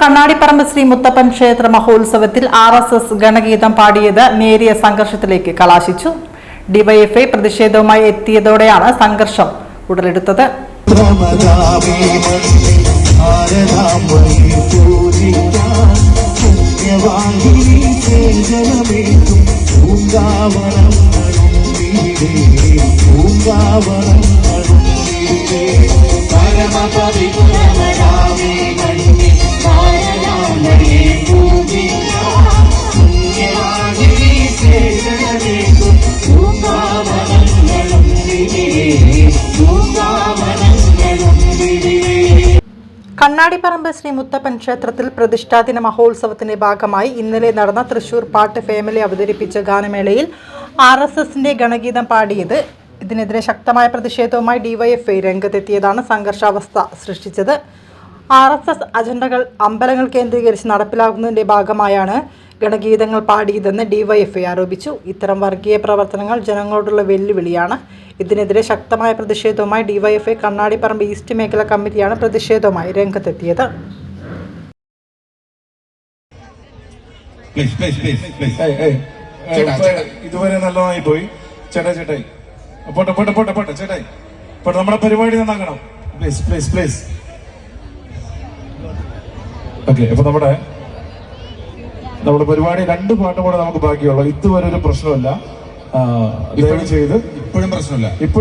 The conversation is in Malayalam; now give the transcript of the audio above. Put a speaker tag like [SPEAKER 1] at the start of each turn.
[SPEAKER 1] കണ്ണാടിപ്പറമ്പ് ശ്രീ മുത്തപ്പൻ ക്ഷേത്ര മഹോത്സവത്തിൽ ആർ എസ് എസ് ഗണഗീതം പാടിയത് നേരിയ സംഘർഷത്തിലേക്ക് കലാശിച്ചു. ഡിവൈഎഫ്ഐ പ്രതിഷേധവുമായി എത്തിയതോടെയാണ് സംഘർഷം ഉടലെടുത്തത്.
[SPEAKER 2] പ്രമദാമേ
[SPEAKER 1] കണ്ണാടിപ്പറമ്പ് ശ്രീ മുത്തപ്പൻ ക്ഷേത്രത്തിൽ പ്രതിഷ്ഠാദിന മഹോത്സവത്തിന്റെ ഭാഗമായി ഇന്നലെ നടന്ന തൃശൂർ പാട്ട് ഫാമിലി അവതരിപ്പിച്ച ഗാനമേളയിൽ ആർ എസ് എസിന്റെ ഗണഗീതം പാടിയത്. ഇതിനെതിരെ ശക്തമായ പ്രതിഷേധവുമായി ഡിവൈഎഫ്ഐ രംഗത്തെത്തിയതാണ് സംഘർഷാവസ്ഥ സൃഷ്ടിച്ചത്. ആർ എസ് എസ് അജണ്ടകൾ അമ്പലങ്ങൾ കേന്ദ്രീകരിച്ച് നടപ്പിലാക്കുന്നതിന്റെ ഭാഗമായാണ് ഗണഗീതങ്ങൾ പാടിയതെന്ന് ഡിവൈഎഫ്ഐ ആരോപിച്ചു. ഇത്തരം വർഗീയ പ്രവർത്തനങ്ങൾ ജനങ്ങളോടുള്ള വെല്ലുവിളിയാണ്. ഇതിനെതിരെ ശക്തമായ പ്രതിഷേധവുമായി ഡിവൈഎഫ്ഐ കണ്ണാടിപ്പറമ്പ് ഈസ്റ്റ് മേഖല കമ്മിറ്റിയാണ് പ്രതിഷേധവുമായി രംഗത്തെത്തിയത്.
[SPEAKER 3] ഇതുവരെ നല്ലതായി പോയി. ചേട്ടാ ചേട്ടായി പോട്ടെ പോട്ടെ പോട്ടെ പോട്ടെ ചേട്ടായി പോട്ടെ നമ്മുടെ പരിപാടി നന്നാക്കണം. പ്ലീസ് പ്ലീസ് പ്ലീസ് ഓക്കെ അപ്പൊ നമ്മുടെ നമ്മുടെ പരിപാടി രണ്ട് പാട്ടും കൂടെ നമുക്ക് ബാക്കിയുള്ളൂ. ഇതുവരെ ഒരു പ്രശ്നമില്ല ചെയ്ത്
[SPEAKER 4] ഇപ്പോഴും പ്രശ്നമില്ല.
[SPEAKER 3] ഇപ്പോഴും